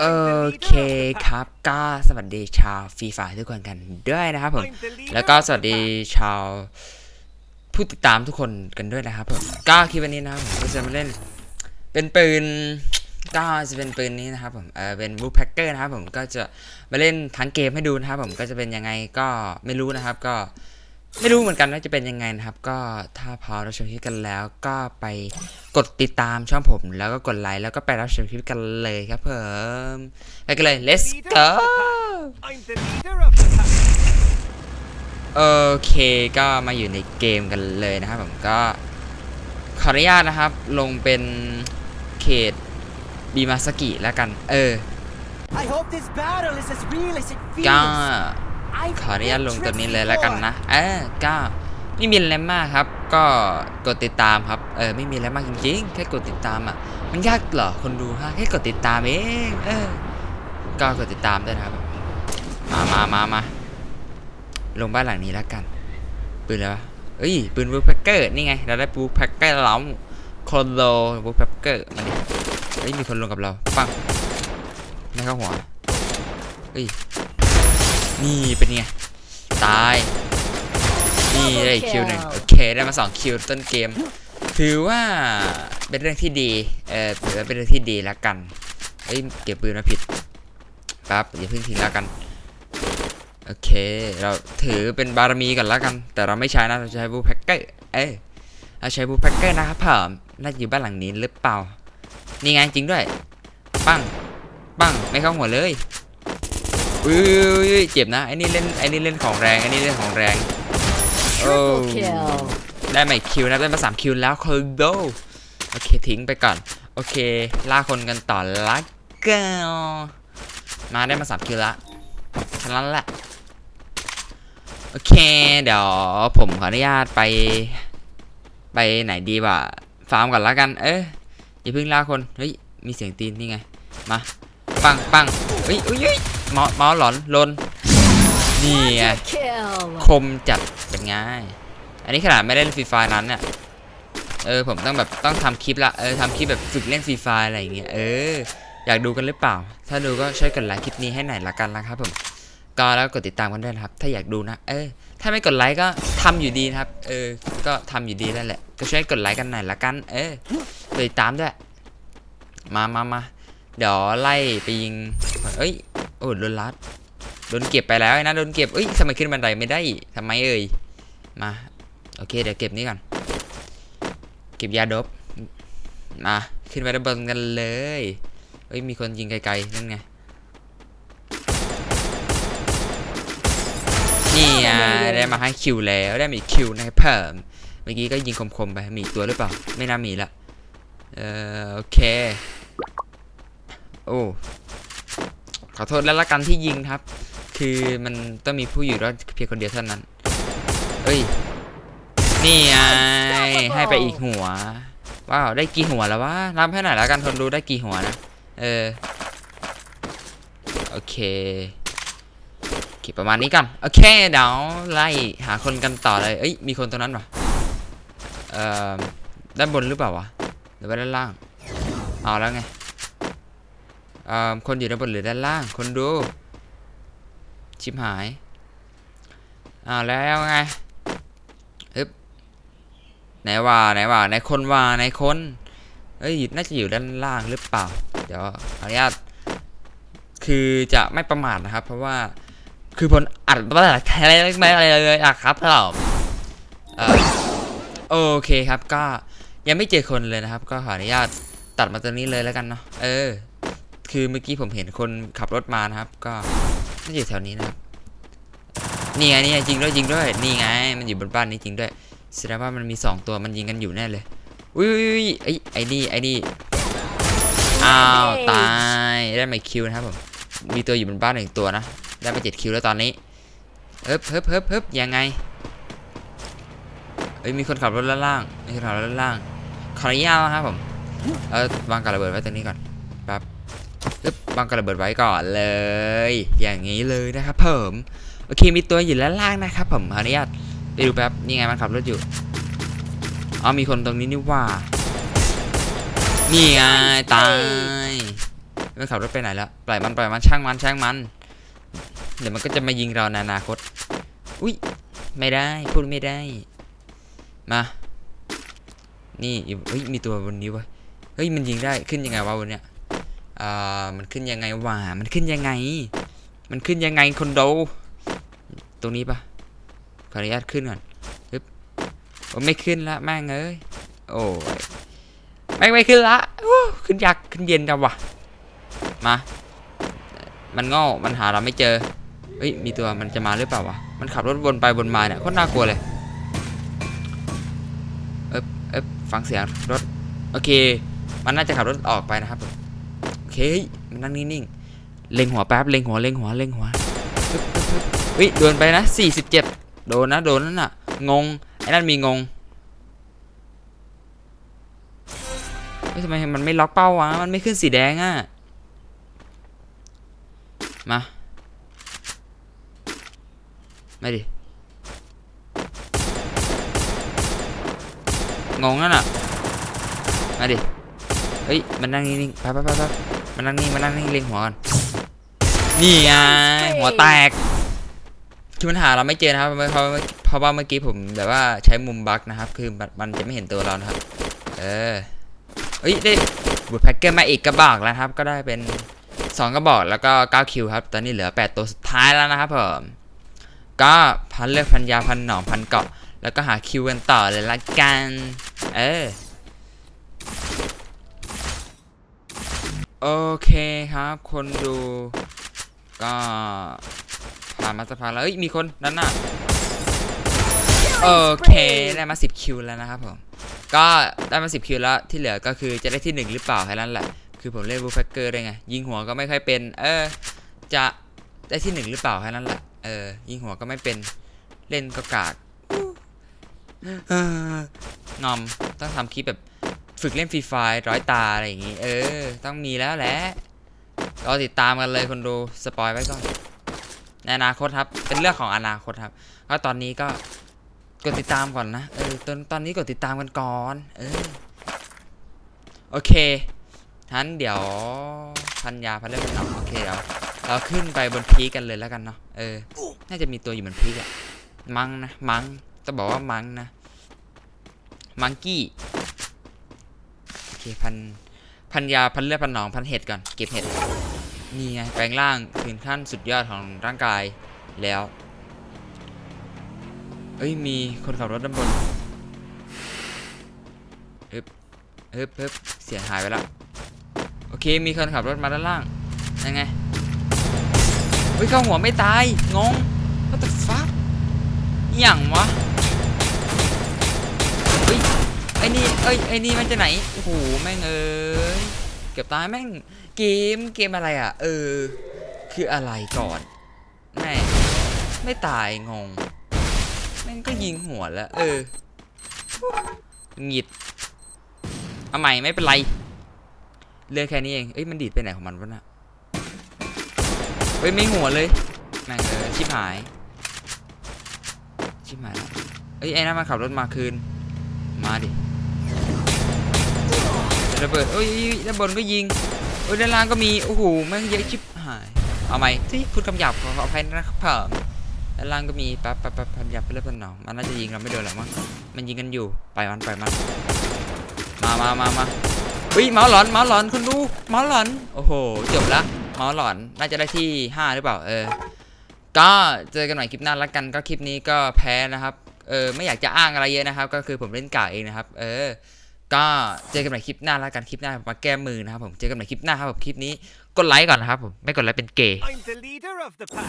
โอเคครับก็สวัสดีชาวฟรีไฟทุกคนกันด้วยนะครับผมแล้วก็สวัสดีชาวผู้ติดตามทุกคนกันด้วยนะครับผมก็คลิปวันนี้นะครับผมก็จะมาเล่นเป็นปืนก็จะเป็นปืนนี้นะครับผมเออเป็นบูแพ็กเกอร์นะครับผมก็จะมาเล่นทั้งเกมให้ดูนะครับผมก็จะเป็นยังไงก็ไม่รู้นะครับ ก็ ไม่รู้เหมือนกันว่าจะเป็นยังไงนะครับ ก็ถ้าพอเราชมคลิปกันแล้ว ก็ไปกดติดตามช่องผม แล้วก็กดไลค์แล้วก็ไปรับชมคลิปกันเลยครับผมไปกันเลย let's go I'm the leader of the pack. โอเคก็มาอยู่ในเกมกันเลยนะครับผมก็ขออนุญาตนะครับ ลงเป็นเขตบีมาสกิแล้วกัน เออ I hope this battle is as real as it ก็ feels. I've ขออนุญาตลงตัวนี้เลยแล้วกันนะ เออก็ไม่มีอะไรมากครับ ก็กดติดตามครับ เออไม่มีอะไรมากจริงๆ แค่กดติดตามอะ มันยากเหรอคนดูฮะ แค่กดติดตามเอง เออ ก็กดติดตามด้วยนะครับ มามามามา ลงบ้านหลังนี้แล้วกัน ปืนอะไรวะเอ้ย ปืนบูแพ็กเกอร์ นี่ไง เราได้บูแพ็กเกอร์ล้วโคโลบูแพ็กเกอร์ มาดิเฮ้ย มีคนลงกับเรา ปังไม่เข้าหัวเฮ้ย นี่เป็นไง ตาย นี่ได้อีกคิวหนึ่งโอเคได้มาสองคิวต้นเกม ถือว่าเป็นเรื่องที่ดีเออถือว่าเป็นเรื่องที่ดีแล้วกันเอ้ยเก็บปืนมาผิดปั๊บอย่าเพิ่งทิ้งแล้วกันโอเค เราถือเป็นบารมีก่อนแล้วกัน แต่เราไม่ใช้นะเราใช้บูแพ็กเกอร์เอ้ยเราใช้บูแพ็กเกอร์นะครับผมน่าจะอยู่บ้านหลังนี้หรือเปล่า นี่ไงจริงด้วย ปัง ปัง ไม่เข้าหัวเลย อุ้ยอุ้ยอุ้ยเจ็บนะไอ้นี่เล่นไอ้นี่เล่นของแรงไอ้นี่เล่นของแรงโอ้ Triple kill ได้มาอีกคิวนะได้มาสามคิวแล้วคอโดโอเคทิ้งไปก่อน โอเคล่าคนกันต่อละกันมาได้มาสามคิวละแค่นั้นแหละโอเค เดี๋ยวผมขออนุญาตไป ไปไหนดีวะฟาร์มก่อนละกัน เอ้ยอย่าเพิ่งล่าคน เฮ้ย มีเสียงตีนนี่ไง มา ปังปังเฮ้ยเฮ้ย เมาส์เมาส์หลอนลนนี่ไงคมจัดเป็นไงอันนี้ขนาดไม่เล่นฟรีไฟนั้นเนี่ยเออผมต้องแบบต้องทำคลิปละเออทำคลิปแบบฝึกเล่นฟรีไฟอะไรอย่างเงี้ยเอออยากดูกันหรือเปล่า ถ้าดูก็ช่วยกดไลค์คลิปนี้ให้หน่อยละกันนะครับผมก็แล้วก็กดติดตามกันด้วยนะครับ ถ้าอยากดูนะ เออ ถ้าไม่กดไลค์ก็ทำอยู่ดีนะครับ เออ ก็ทำอยู่ดีนั่นแหละ ก็ช่วยกดไลค์กันหน่อยละกัน เออติดตามด้วย มามามาเดี๋ยวไล่ไปยิง เอ้ย โอ้โดนลัดโดนเก็บไปแล้วนะโดนเก็บเอ้ยทำไมขึ้นบันไดไม่ได้ทำไมเอ่ยมาโอเคเดี๋ยวเก็บนี้ก่อนเก็บยาดบมาขึ้นไปด้านบนกันเลยเอ้ยมีคนยิงไกลๆนั่นไงนี่ไงได้มาให้คิวแล้วได้มีคิวในเพิ่มเมื่อกี้ก็ยิงคมๆไปมีตัวหรือเปล่า ไม่น่ามีละเออโอเค โอ้ ขอโทษแล้วละกันที่ยิงครับ คือมันต้องมีผู้อยู่รอดเพียงคนเดียวเท่านั้น เอ้ย นี่ไงให้ไปอีกหัว ว้าว ได้กี่หัวแล้ววะนับให้หน่อยแล้วกันคนดูได้กี่หัวนะ เออ โอเคโอเคประมาณนี้กัน โอเค เดี๋ยวไล่หาคนกันต่อเลย เอ้ย มีคนตรงนั้นปะเอ่อ ด้านบนหรือเปล่าวะ หรือว่าด้านล่าง เอาแล้วไง คนอยู่ด้านบนหรือด้านล่าง คนดู ชิบหายอ้าแล้วไงฮึบไหนว่าไหนว่าไหนคนว่าไหนคนเอ้ยน่าจะอยู่ด้านล่างหรือเปล่า เดี๋ยวขออนุญาตคือจะไม่ประมาทนะครับ เพราะว่าคือผลอัดอะไรไม่อะไรเลยอะครับเราโอเคครับก็ยังไม่เจอคนเลยนะครับ ก็ขออนุญาตตัดมาตรงนี้เลยแล้วกันเนาะเออ คือเมื่อกี้ผมเห็นคนขับรถมานะครับ ก็น่าจะอยู่แถวนี้นะครับนี่ไงนี่ไงจริงด้วยจริงด้วยนี่ไง มันอยู่บนบ้านนี้จริงด้วยแสดงว่ามันมีสองตัวมันยิงกันอยู่แน่เลยอุ้ยอุ้ยอุ้ยไอ้ไอ้นี่ไอ้นี่อ้าวตายได้ไม่คิวนะครับผมมีตัวอยู่บนบ้านหนึ่งตัวนะได้ไปเจ็ดคิวแล้วตอนนี้เฮิบเฮิบเฮิบเฮิบยังไงเอ้ยมีคนขับรถล่างมีคนขับรถล่างขออนุญาตนะครับผมเออวางกระเบิดไว้ตรงนี้ก่อน บวางกระเบิดไว้ก่อนเลย อย่างนี้เลยนะครับผมโอเคมีตัวอยู่ด้านล่างนะครับผมขออนุญาตไปดูแป๊บนี่ไงมันขับรถอยู่อ๋อมีคนตรงนี้นี่ว่า นี่ไงตายมันขับรถไปไหนแล้วปล่อยมันปล่อยมันช่างมันช่างมัน เดี๋ยวมันก็จะมายิงเราในอนาคต อุ้ยไม่ได้พูดไม่ได้ มา นี่อยู่เฮ้ยมีตัวบนนี้วะเฮ้ยมันยิงได้ขึ้นยังไงวะบนเนี้ย อ่ามันขึ้นยังไงวะมันขึ้นยังไง มันขึ้นยังไงคนดูตรงนี้ปะขออนุญาตขึ้นก่อนปึ๊บโอ้ไม่ขึ้นละแม่งเอ้ยโอ้ยแม่งไม่ขึ้นละขึ้นยากขึ้นเย็นจังวะมา มันโง่มันหาเราไม่เจอเฮ้ยมีตัวมันจะมาหรือเปล่าวะมันขับรถวนไปวนมาเนี่ยโคตรน่ากลัวเลยเอ๊บเอ๊บฟังเสียงรถโอเค มันน่าจะขับรถออกไปนะครับผม เคเฮ้ยมันนั่งนิ่งๆเล็งหัวแป๊บเล็งหัวเล็งหัวเล็งหัวเฮ้ยโดนไปนะ 47 โดนนะ โดนนั่นน่ะ งง ไอ้นั่นมีงงทำไมมันไม่ล็อกเป้าวะ มันไม่ขึ้นสีแดงอะมามาดิ งงนั่นน่ะ มาดิ เฮ้ย มันนั่งนิ่งๆไปไปไปไป มันนั่งนิ่งมันนั่งนิ่งเล็งหัวก่อนนี่ไงหัวแตกคือมันหาเราไม่เจอนะครับเพราะเพราะเพราะว่าเมื่อกี้ผมแบบว่าใช้มุมบั๊กนะครับ คือมันมันจะไม่เห็นตัวเรานะครับ เออเฮ้ยได้บุตแพ็กเกอร์มาอีกกระบอกแล้วนะครับ ก็ได้เป็น2กระบอกแล้วก็9คิวครับ ตอนนี้เหลือ8ตัวสุดท้ายแล้วนะครับผมก็พันเลือกพันยาพันหนองพันเกาะ แล้วก็หาคิวกันต่อเลยละกัน เออ โอเคครับ คนดู ก็ผ่านมาสักพักแล้วเอ้ยมีคนด้านน้าโอเคได้มา 10 คิวแล้วนะครับผม ก็ได้มา 10 คิวแล้วที่เหลือก็คือจะได้ที่ 1 หรือเปล่าแค่นั้นแหละ คือผมเล่นบูแฟกเกอร์ได้ไง ยิงหัวก็ไม่ค่อยเป็น เออ จะได้ที่ 1 หรือเปล่าแค่นั้นแหละ เออ ยิงหัวก็ไม่เป็น เล่นก็กากงอมต้องทำคลิปแบบ ฝึกเล่นฟรีไฟร้อยตาอะไรอย่างงี้ เออ ต้องมีแล้วแหละรอติดตามกันเลยคนดูสปอยไว้ก่อนในอนาคตครับ เป็นเรื่องของอนาคตครับก็ตอนนี้ก็กดติดตามก่อนนะ เออ ตอนตอนนี้กดติดตามกันก่อน เออ โอเคทันเดี๋ยวพันยาพันเรื่องพันหนอโอเคเดี๋ยวเราขึ้นไปบนพีกันเลยแล้วกันเนาะ เออ น่าจะมีตัวอยู่บนพีคอะมังนะ มังต้องบอกว่ามังนะ มังกี้ เคพันพันยาพันเลือดพันหนองพันเห็ดก่อนเก็บเห็ดนี่ไงแปลงร่างถึงขั้นสุดยอดของร่างกายแล้ว เอ้ยมีคนขับรถด้านบนฮึบฮึบฮึบเสียงหายไปแล้วโอเคมีคนขับรถมาด้านล่างยังไงเฮ้ยเข้าหัวไม่ตายงง what the fuck อย่างวะ อ้นี่เอ้ยไอ้นี่มันจะไหนโอ้โหแม่งเอ้ยเกือบตายแม่งเกมเกมอะไรอะ เออ คืออะไรก่อนแม่ไม่ตายงงแม่งก็ยิงหัวแล้ว เออหงิดเอาใหม่ไม่เป็นไรเรื่อแค่นี้เองเอ้ยมันดีดไปไหนของมันวะน่ะเฮ้ยไม่หัวเลยแม่งเออชิบหายชิบหายแล้วเอ้ยไอ้นั่นมันขับรถมาคืน มาดิ ระเบิดเอ้ยด้านบนก็ยิงเอ้ยด้านล่างก็มีโอ้โหแม่งเยอะชิบหายเอาไหมที่พูดคำหยาบขออภัยนะครับผมด้านล่างก็มีปั๊บปั๊บปั๊บคำหยาบไปเรื่อยๆหนองมันน่าจะยิงเราไม่โดนหรอกมั้งมันยิงกันอยู่ไปมันไปมันมามามามาเฮ้ยเมาหลอนเมาหลอนคุณดูเมาหลอนโอ้โหจบละเมาหลอนน่าจะได้ที่ 5 หรือเปล่าเออก็เจอกันใหม่คลิปหน้าแล้วกันก็คลิปนี้ก็แพ้นะครับเออไม่อยากจะอ้างอะไรเยอะนะครับ ก็คือผมเล่นกาเองนะครับ เออ ก็เจอกันใหม่คลิปหน้าแล้วกันคลิปหน้ามมาแก้มือนะครับผมเจอกันใหม่คลิปหน้าครับผมคลิปนี้กดไลค์ก่อนนะครับผมไม่กดไลค์เป็นเกย์